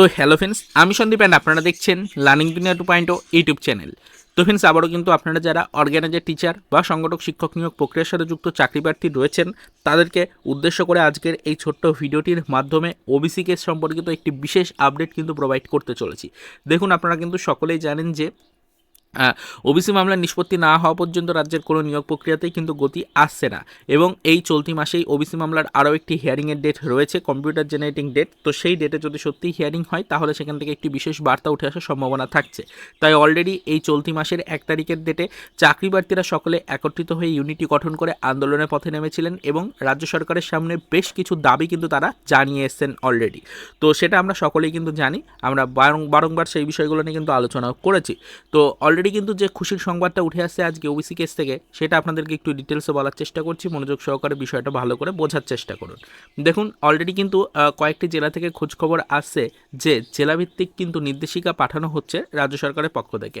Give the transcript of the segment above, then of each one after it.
তো hello friends, আমি Sandeep and আপনারা দেখছেন learning Duniya two point o YouTube channel. তো ফ্রেন্ডস, আবারও কিন্তু আপনারা যারা অর্গানাইজার টিচার বা সংগঠক, শিক্ষক নিয়োগ প্রক্রিয়ার সাথে যুক্ত চাকরি প্রার্থী রয়েছেন, তাদেরকে উদ্দেশ্য করে আজকের এই ছোট্ট ভিডিওটির মাধ্যমে ওবিসি কেস সম্পর্কিত একটি বিশেষ আপডেট কিন্তু প্রোভাইড করতে চলেছি। দেখুন, আপনারা কিন্তু সকলেই জানেন যে ওবিসি মামলার নিষ্পত্তি না হওয়া পর্যন্ত রাজ্যের কোনো নিয়োগ প্রক্রিয়াতেই কিন্তু গতি আসছে না। এবং এই চলতি মাসেই ওবিসি মামলার আরও একটি হিয়ারিংয়ের ডেট রয়েছে কম্পিউটার জেনারেটিং ডেট তো সেই ডেটে যদি সত্যিই হিয়ারিং হয়, তাহলে সেখান থেকে একটি বিশেষ বার্তা উঠে আসার সম্ভাবনা থাকছে। তাই অলরেডি এই চলতি মাসের এক তারিখের ডেটে চাকরি প্রার্থীরা সকলে একত্রিত হয়ে ইউনিটি গঠন করে আন্দোলনের পথে নেমেছিলেন এবং রাজ্য সরকারের সামনে বেশ কিছু দাবি কিন্তু তারা জানিয়ে এসছেন অলরেডি তো সেটা আমরা সকলেই কিন্তু জানি, আমরা বারং- বারংবার সেই বিষয়গুলো নিয়ে কিন্তু আলোচনা করেছি। তো অলরেডি কিন্তু যে খুশির সংবাদটা উঠে আসছে আজকে ওবিসি কেস থেকে, সেটা আপনাদেরকে একটু ডিটেলসে বলার চেষ্টা করছি। মনোযোগ সহকারে বিষয়টা ভালো করে বোঝার চেষ্টা করুন। দেখুন অলরেডি কিন্তু কয়েকটি জেলা থেকে খোঁজখবর আসছে যে জেলাভিত্তিক কিন্তু নির্দেশিকা পাঠানো হচ্ছে রাজ্য সরকারের পক্ষ থেকে।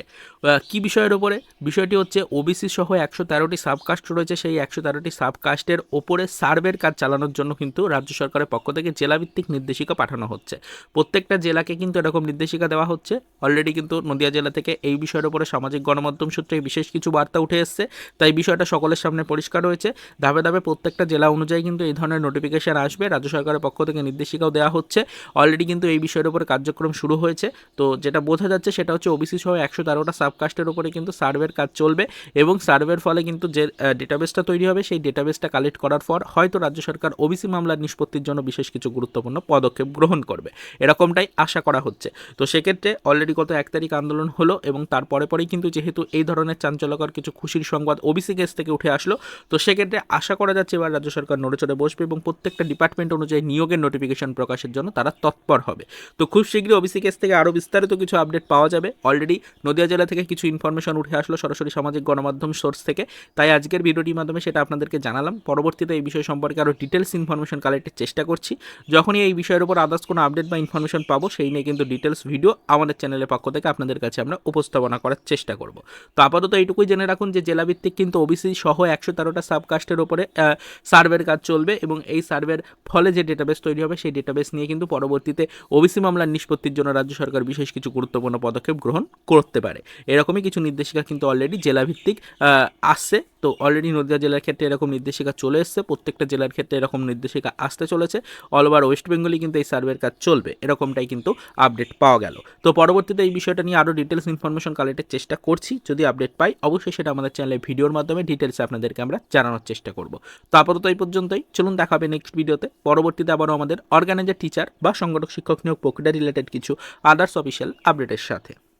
কি বিষয়ের ওপরে? বিষয়টি হচ্ছে ওবিসি সহ একশো তেরোটি সাবকাস্ট রয়েছে। সেই একশো তেরোটি সাবকাস্টের ওপরে সার্ভের কাজ চালানোর জন্য কিন্তু রাজ্য সরকারের পক্ষ থেকে জেলাভিত্তিক নির্দেশিকা পাঠানো হচ্ছে। প্রত্যেকটা জেলাকে কিন্তু এরকম নির্দেশিকা দেওয়া হচ্ছে। অলরেডি কিন্তু নদিয়া জেলা থেকে এই বিষয়ের উপরে সামাজিক গণমাধ্যম সূত্রে বিশেষ কিছু বার্তা উঠে এসছে। তাই বিষয়টা সকলের সামনে পরিষ্কার হয়েছে। ধাপে ধাপে প্রত্যেকটা জেলা অনুযায়ী কিন্তু এই ধরনের নোটিফিকেশন আসবে। রাজ্য সরকারের পক্ষ থেকে নির্দেশিকাও দেওয়া হচ্ছে। অলরেডি কিন্তু এই বিষয়ের উপরে কার্যক্রম শুরু হয়েছে। তো যেটা বোঝা যাচ্ছে সেটা হচ্ছে ওবিসি সহ একশো তেরোটা সাবকাস্টের উপরে কিন্তু সার্ভের কাজ চলবে এবং সার্ভের ফলে কিন্তু যে ডেটাবেসটা তৈরি হবে সেই ডেটাবেসটা কালেক্ট করার পর হয়তো রাজ্য সরকার ওবিসি মামলার নিষ্পত্তির জন্য বিশেষ কিছু গুরুত্বপূর্ণ পদক্ষেপ গ্রহণ করবে। এরকমটাই আশা করা হচ্ছে। তো সেক্ষেত্রে অলরেডি গত এক তারিখ আন্দোলন হলো এবং তারপরে পরেই কিন্তু যেহেতু এই ধরনের চাঞ্চল্যকর কিছু খুশির সংবাদ ওবিসি কেস থেকে উঠে আসলো, তো সেক্ষেত্রে আশা করা যাচ্ছে এবার রাজ্য সরকার নড়েচড়ে বসবে এবং প্রত্যেকটা ডিপার্টমেন্ট অনুযায়ী নিয়োগের নোটিফিকেশন প্রকাশের জন্য তারা তৎপর হবে। তো খুব শীঘ্রই ওবিসি কেস থেকে আরও বিস্তারিত কিছু আপডেট পাওয়া যাবে। অলরেডি নদিয়া জেলা থেকে কিছু ইনফরমেশন উঠে আসলো সরাসরি সামাজিক গণমাধ্যম সোর্স থেকে। তাই আজকের ভিডিওটির মাধ্যমে সেটা আপনাদেরকে জানালাম। পরবর্তীতে এই বিষয় সম্পর্কে আরও ডিটেলস ইনফরমেশন কালেক্টের চেষ্টা করছি। যখনই এই বিষয়ের উপর আদার্স কোনো আপডেট বা ইনফরমেশন পাবো, সেই নিয়ে কিন্তু ডিটেলস ভিডিও আমাদের চ্যানেলের পক্ষ থেকে আপনাদের কাছে আমরা উপস্থাপনা করার চেষ্টা করব। তো আপাতত এইটুকুই জেনে রাখুন যে জেলাভিত্তিক কিন্তু ওবিসি সহ একশো তেরোটা সাবকাস্টের ওপরে সার্ভের কাজ চলবে এবং এই সার্ভের ফলে যে ডেটাবেস তৈরি হবে সেই ডেটাবেস নিয়ে কিন্তু পরবর্তীতে ওবিসি মামলার নিষ্পত্তির জন্য রাজ্য সরকার বিশেষ কিছু গুরুত্বপূর্ণ পদক্ষেপ গ্রহণ করতে পারে। এরকমই কিছু নির্দেশিকা কিন্তু অলরেডি জেলাভিত্তিক আসছে। তো অলরেডি নদিয়া জেলার ক্ষেত্রে এরকম নির্দেশিকা চলে এসছে, প্রত্যেকটা জেলার ক্ষেত্রে এরকম নির্দেশিকা আসতে চলেছে। অল ওভার ওয়েস্ট বেঙ্গলই কিন্তু এই সার্ভের কাজ চলবে, এরকমটাই কিন্তু আপডেট পাওয়া গেল। তো পরবর্তীতে এই বিষয়টা নিয়ে আরও ডিটেলস ইনফরমেশন কালেক্টের চেষ্টা করছি, যদি আপডেট পাই, অবশ্যই সেটা আমাদের চ্যানেলে ভিডিওর মাধ্যমে ডিটেলসে আপনাদেরকে আমরা জানানোর চেষ্টা করব। তো আপাতত এই পর্যন্তই, চলুন দেখা হবে নেক্সট ভিডিওতে পরবর্তীতে আবারও আমাদের অর্গানাইজার টিচার বা সংগঠক, শিক্ষক নিয়োগ প্রক্রিয়া রিলেটেড কিছু আদার্স অফিসিয়াল আপডেটের সাথে।